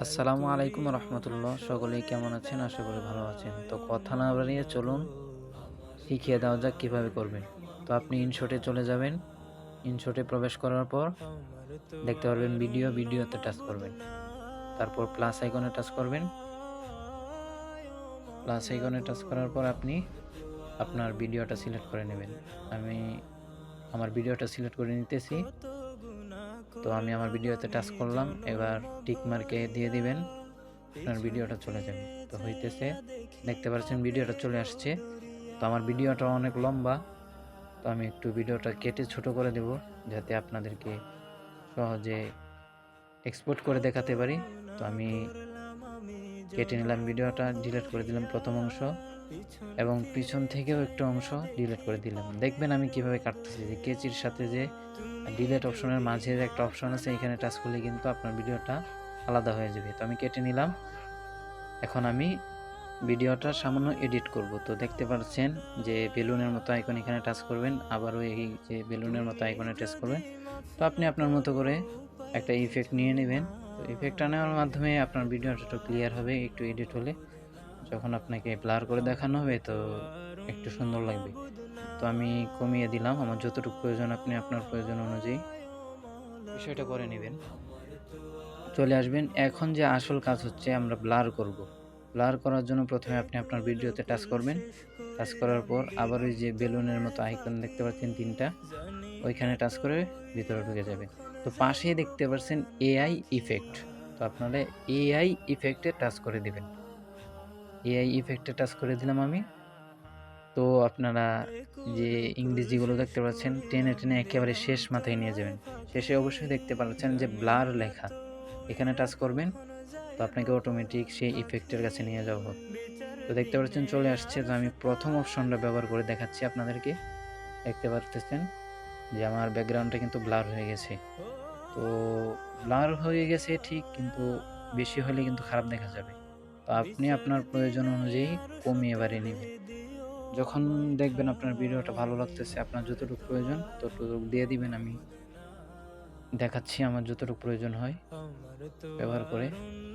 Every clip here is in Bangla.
আসসালামু আলাইকুম রহমতুল্লাহ। সকলেই কেমন আছেন? আশা করি ভালো আছেন। তো কথা না বাড়িয়ে চলুন, শিখিয়ে দেওয়া যাক কীভাবে করবেন। তো আপনি ইনশটে চলে যাবেন। ইনশটে প্রবেশ করার পর দেখতে পারবেন ভিডিও, ভিডিওতে টাচ করবেন। তারপর প্লাস আইকনে টাচ করবেন। প্লাস আইকনে টাচ করার পর আপনি আপনার ভিডিওটা সিলেক্ট করে নেবেন। আমি আমার ভিডিওটা সিলেক্ট করে নিতেছি। তো আমি আমার ভিডিওতে টাচ করলাম, এবার টিক মার্কে দিয়ে দিবেন, আপনার ভিডিওটা চলে যাবে। তো হইতেছে, দেখতে পাচ্ছেন ভিডিওটা চলে আসছে। তো আমার ভিডিওটা অনেক লম্বা, তো আমি একটু ভিডিওটা কেটে ছোট করে দেব, যাতে আপনাদেরকে সহজে এক্সপোর্ট করে দেখাতে পারি। তো আমি কেটে নিলাম ভিডিওটা ডিলিট করে দিলাম প্রথম অংশ, এবং পিছন থেকেও একটু অংশ ডিলিট করে দিলাম। দেখবেন আমি কীভাবে কাটতেছি, যে কেচির সাথে যে ডিলেট অপশনের মাঝে একটা অপশন আছে, এখানে টাচ করলে কিন্তু আপনার ভিডিওটা আলাদা হয়ে যাবে। তো আমি কেটে নিলাম। এখন আমি ভিডিওটা সামান্য এডিট করব। তো দেখতে পাচ্ছেন যে বেলুনের মতো আইকন এখানে টাচ করবেন, আবারও এই যে বেলুনের মতো আইকনে টাচ করবেন। তো আপনি আপনার মতো করে একটা ইফেক্ট নিয়ে নেবেন। তো ইফেক্টটা নেওয়ার মাধ্যমে আপনার ভিডিওটা একটু ক্লিয়ার হবে, একটু এডিট হলে। যখন আপনাকে ব্লার করে দেখানো হবে, তো একটু সুন্দর লাগবে। তো আমি কমিয়ে দিলাম। আমার যতটুকু প্রয়োজন আপনি আপনার প্রয়োজন অনুযায়ী। বিষয়টা করে নেবেন। চলে আসবেন। এখন যে আসল কাজ হচ্ছে আমরা ব্লার করব। ব্লার করার জন্য প্রথমে আপনি আপনার ভিডিওতে টাচ করবেন। টাচ করার পর আবার ওই যে বেলুনের মতো আইকন দেখতে পাচ্ছেন তিনটা ওইখানে টাচ করে ভিতরে ঢুকে যাবে। তো পাশেই দেখতে পাচ্ছেন এআই ইফেক্ট। তো আপনারা এআই ইফেক্টে টাচ করে দেবেন। এআই ইফেক্টে টাচ করে দিলাম আমি। তো আপনারা যে ইংরেজিগুলো দেখতে পাচ্ছেন, টেনে টেনে একেবারে শেষ মাথায় নিয়ে যাবেন। শেষে অবশ্যই দেখতে পাচ্ছেন যে ব্লার লেখা। এখানে টাচ করবেন, তো আপনাকে অটোমেটিক সেই ইফেক্টের কাছে নিয়ে হবে তো দেখতে পাচ্ছেন, চলে আসছে। তো আমি প্রথম অপশনটা ব্যবহার করে দেখাচ্ছি আপনাদেরকে। দেখতে পাচ্ছেন যে আমার ব্যাকগ্রাউন্ডটা কিন্তু ব্লার হয়ে গেছে। তো ব্লার হয়ে গেছে ঠিক, কিন্তু বেশি হলে কিন্তু খারাপ দেখা যাবে। তো আপনি আপনার প্রয়োজন অনুযায়ী কমিয়ে বাড়িয়ে নেবেন। যখন দেখবেন আপনার ভিডিওটা ভালো লাগতেছে, আপনার যতটুকু প্রয়োজন ততটুকু দিয়ে দিবেন, আমি দেখাচ্ছি আমার যতটুকু প্রয়োজন হয় ব্যবহার করে।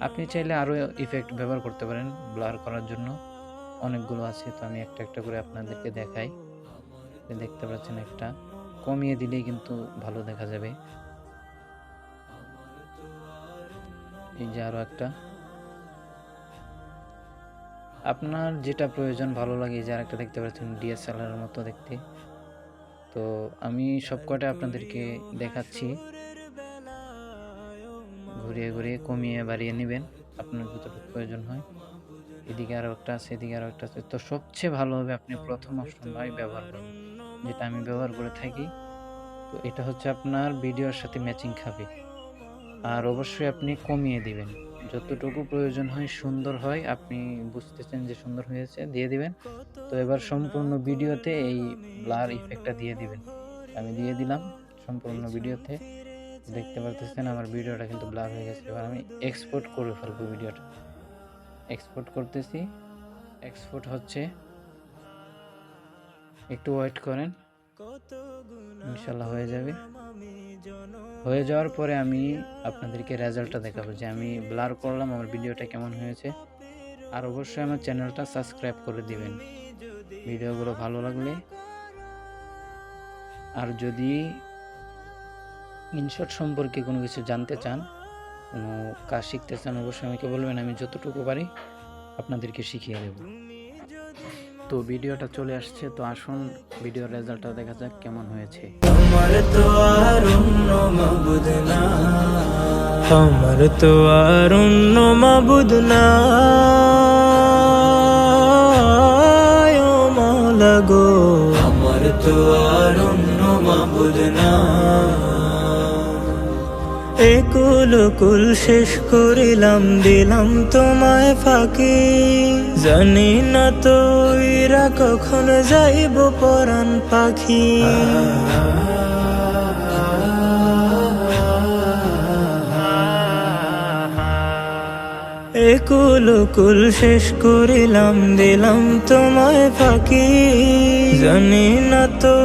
আপনি চাইলে আরও ইফেক্ট ব্যবহার করতে পারেন ব্লার করার জন্য। অনেকগুলো আছে, তো আমি একটা একটা করে আপনাদেরকে দেখাই। দেখতে পাচ্ছেন একটা, কমিয়ে দিলেই কিন্তু ভালো দেখা যাবে। এই যে আরও একটা। আপনার যেটা প্রয়োজন ভালো লাগে, যে আরেকটা দেখতে পাচ্ছেন ডিএসএলআর মতো দেখতে। তো আমি সবকটা আপনাদেরকে দেখাচ্ছি। ঘুরিয়ে ঘুরিয়ে কমিয়ে বাড়িয়ে নেবেন, আপনার যতটুকু প্রয়োজন হয়। এদিকে আরও একটা আছে, এদিকে আরও একটা আছে। তো সবচেয়ে ভালো হবে আপনি প্রথম অপশনটাই ব্যবহার করবেন যেটা আমি ব্যবহার করে থাকি। তো এটা হচ্ছে আপনার ভিডিওর সাথে ম্যাচিং খাবে। আর অবশ্যই আপনি কমিয়ে দিবেন। যতটুকু প্রয়োজন হয় সুন্দর হয়, আপনি বুঝতেছেন যে সুন্দর হয়েছে, দিয়ে দিবেন। তো এবার সম্পূর্ণ ভিডিওতে এই ব্লার ইফেক্টটা দিয়ে দিবেন। আমি দিয়ে দিলাম সম্পূর্ণ ভিডিওতে। দেখতে পারতেছেন আমার ভিডিওটা কিন্তু ব্লার হয়ে গেছে। এবার আমি এক্সপোর্ট করে ফেলব ভিডিওটা। এক্সপোর্ট করতেছি। এক্সপোর্ট হচ্ছে, একটু ওয়েট করেন। ইনশাল্লাহ হয়ে যাবে। হয়ে যাওয়ার পরে আমি আপনাদেরকে রেজাল্টটা দেখাবো যে আমি ব্লার করলাম, আমার ভিডিওটা কেমন হয়েছে। আর অবশ্যই আমার চ্যানেলটা সাবস্ক্রাইব করে দিবেন। ভিডিওগুলো ভালো লাগলে। আর যদি ইনশট সম্পর্কে কোনো কিছু জানতে চান, কোনো কাজ শিখতে চান, অবশ্যই আমাকে বলবেন, আমি যতটুকু পারি আপনাদেরকে শিখিয়ে দেব। তো ভিডিওটা চলে আসছে, তো আসুন ভিডিওর রেজাল্টটা দেখা যাক কেমন হয়েছে। আমার তো আর অন্য মাবুদ না। আমার তো আর অন্য মাবুদ না। কুল শেষ করিলাম, দিলাম তোমায় ফাঁকি। জানি না তো ইরা কখন যাইব পরাণ পাখি। একুল কুল শেষ করিলাম, দিলাম তোমায় ফাঁকি। জানি না তো